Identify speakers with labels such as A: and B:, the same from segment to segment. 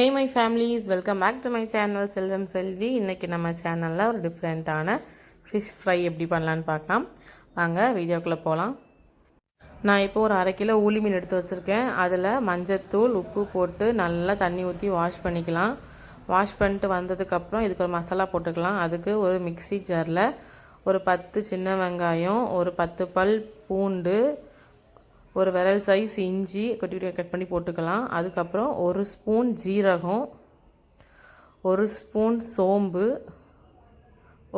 A: Hey my families welcome back to my channel Selvam Selvi இன்றைக்கி நம்ம சேனலில் ஒரு டிஃப்ரெண்ட்டான ஃபிஷ் ஃப்ரை எப்படி பண்ணலான்னு பார்க்கலாம். வாங்க வீடியோக்குள்ளே போகலாம் நான் இப்போ ஒரு அரை கிலோ ஊளி மீன் எடுத்து வச்சுருக்கேன். அதில் மஞ்சத்தூள் உப்பு போட்டு நல்லா தண்ணி ஊற்றி வாஷ் பண்ணிக்கலாம். வாஷ் பண்ணிட்டு வந்ததுக்கப்புறம் இதுக்கு ஒரு மசாலா போட்டுக்கலாம். அதுக்கு ஒரு மிக்ஸி ஜாரில் ஒரு பத்து சின்ன வெங்காயம் ஒரு பத்து பல் பூண்டு ஒரு விரல் சைஸ் இஞ்சி குட்டி குட்டியாக கட் பண்ணி போட்டுக்கலாம். அதுக்கப்புறம் ஒரு ஸ்பூன் ஜீரகம் ஒரு ஸ்பூன் சோம்பு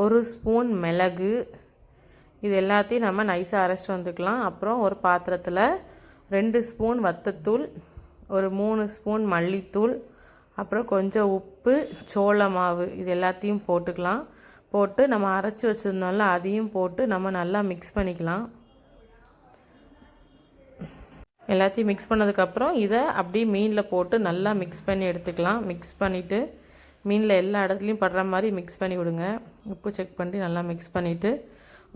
A: ஒரு ஸ்பூன் மிளகு. இது எல்லாத்தையும் நம்ம நைஸாக அரைச்சிட்டு வந்துக்கலாம். அப்புறம் ஒரு பாத்திரத்தில் ரெண்டு ஸ்பூன் வத்தத்தூள் ஒரு மூணு ஸ்பூன் மல்லித்தூள் அப்புறம் கொஞ்சம் உப்பு சோள மாவு இது எல்லாத்தையும் போட்டுக்கலாம். போட்டு நம்ம அரைச்சி வச்சுருந்தோம்ல அதையும் போட்டு நம்ம நல்லா மிக்ஸ் பண்ணிக்கலாம். எல்லாத்தையும் மிக்ஸ் பண்ணதுக்கப்புறம் இதை அப்படியே மீனில் போட்டு நல்லா மிக்ஸ் பண்ணி எடுத்துக்கலாம். மிக்ஸ் பண்ணிவிட்டு மீனில் எல்லா இடத்துலையும் படுற மாதிரி மிக்ஸ் பண்ணி விடுங்க. உப்பு செக் பண்ணி நல்லா மிக்ஸ் பண்ணிவிட்டு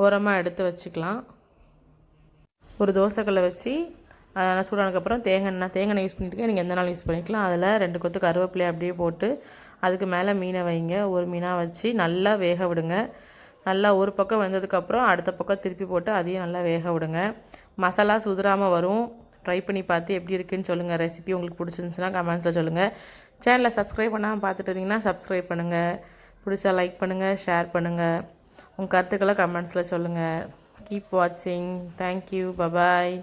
A: ஓரமாக எடுத்து வச்சுக்கலாம். ஒரு தோசைக்கல்லை வச்சு அதெல்லாம் சூடானதுக்கப்புறம் தேங்காய் எண்ணெய் தேங்காய் யூஸ் பண்ணிட்டு நீங்கள் எந்த நாள் யூஸ் பண்ணிக்கலாம். அதில் ரெண்டு கொத்து கருவேப்பிலையை அப்படியே போட்டு அதுக்கு மேலே மீனை வைங்க. ஒரு மீனாக வச்சு நல்லா வேக விடுங்க. நல்லா ஒரு பக்கம் வந்ததுக்கப்புறம் அடுத்த பக்கம் திருப்பி போட்டு அதையும் நல்லா வேக விடுங்க. மசாலா சுதுராமல் வரும். ட்ரை பண்ணி பார்த்து எப்படி இருக்குன்னு சொல்லுங்கள் ரெசிபி உங்களுக்கு பிடிச்சிருந்துச்சுன்னா கமெண்ட்ஸில் சொல்லுங்கள் சேனலை சப்ஸ்கிரைப் பண்ணாமல் பார்த்துட்டு இருந்தீங்கன்னா சப்ஸ்கிரைப் பண்ணுங்கள் பிடிச்சா லைக் பண்ணுங்கள் ஷேர் பண்ணுங்கள் உங்கள் கருத்துக்களை கமெண்ட்ஸில் சொல்லுங்கள் கீப் வாட்சிங் தேங்க்யூ பபாய்